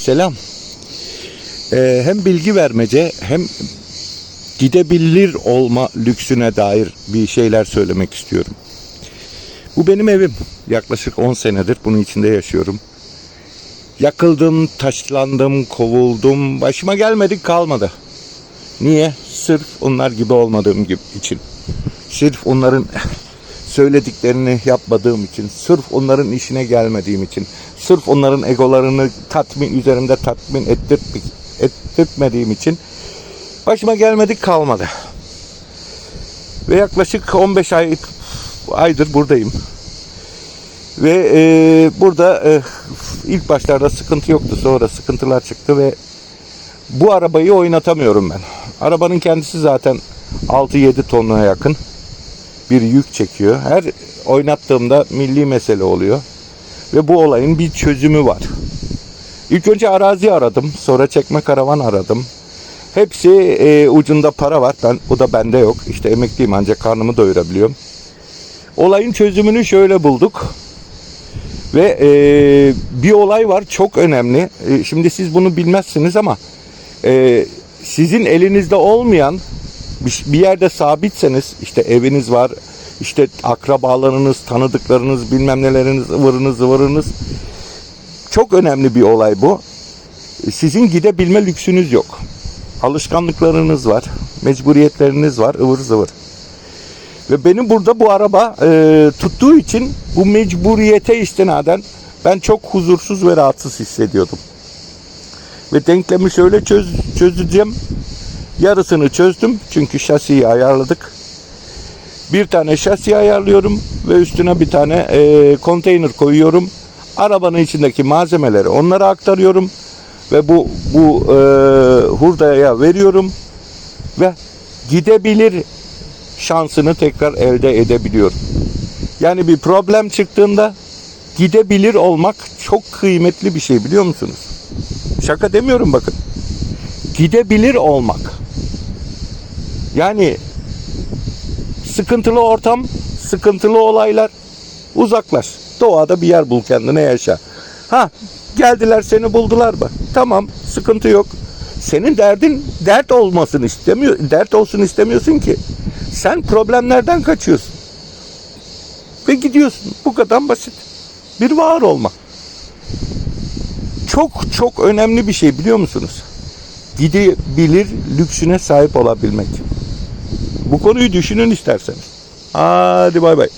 Selam. Ee, hem bilgi vermece hem gidebilir olma lüksüne dair bir şeyler söylemek istiyorum. Bu benim evim. Yaklaşık 10 senedir bunun içinde yaşıyorum. Yakıldım, taşlandım, kovuldum. Başıma gelmedik kalmadı. Niye? Sırf onlar gibi olmadığım gibi için. Sırf onların söylediklerini yapmadığım için, sırf onların işine gelmediğim için, sırf onların egolarını tatmin üzerimde tatmin ettir, ettirtmediğim için başıma gelmedik kalmadı. Ve yaklaşık 15 ay aydır buradayım. Ve e, burada e, ilk başlarda sıkıntı yoktu. Sonra sıkıntılar çıktı ve bu arabayı oynatamıyorum ben. Arabanın kendisi zaten 6-7 tonuna yakın bir yük çekiyor. Her oynattığımda milli mesele oluyor. Ve bu olayın bir çözümü var. İlk önce arazi aradım. Sonra çekme karavan aradım. Hepsi e, ucunda para var. Ben, o da bende yok. İşte emekliyim ancak karnımı doyurabiliyorum. Olayın çözümünü şöyle bulduk. Ve e, bir olay var çok önemli. E, şimdi siz bunu bilmezsiniz ama e, sizin elinizde olmayan bir, yerde sabitseniz işte eviniz var, işte akrabalarınız, tanıdıklarınız, bilmem neleriniz, ıvırınız, zıvırınız. Çok önemli bir olay bu. Sizin gidebilme lüksünüz yok. Alışkanlıklarınız var, mecburiyetleriniz var, ıvır zıvır. Ve benim burada bu araba e, tuttuğu için bu mecburiyete istinaden ben çok huzursuz ve rahatsız hissediyordum. Ve denklemi şöyle çöz, çözeceğim. Yarısını çözdüm çünkü şasiyi ayarladık. Bir tane şasi ayarlıyorum ve üstüne bir tane e, konteyner koyuyorum. Arabanın içindeki malzemeleri onlara aktarıyorum ve bu bu e, hurdaya veriyorum ve gidebilir şansını tekrar elde edebiliyorum. Yani bir problem çıktığında gidebilir olmak çok kıymetli bir şey biliyor musunuz? Şaka demiyorum bakın. Gidebilir olmak. Yani sıkıntılı ortam, sıkıntılı olaylar uzaklaş. Doğada bir yer bul kendine yaşa. Ha geldiler seni buldular mı? Tamam sıkıntı yok. Senin derdin dert olmasını istemiyor, dert olsun istemiyorsun ki. Sen problemlerden kaçıyorsun. Ve gidiyorsun. Bu kadar basit. Bir var olma. Çok çok önemli bir şey biliyor musunuz? Gidebilir lüksüne sahip olabilmek. Bu konuyu düşünün isterseniz. Hadi bay bay.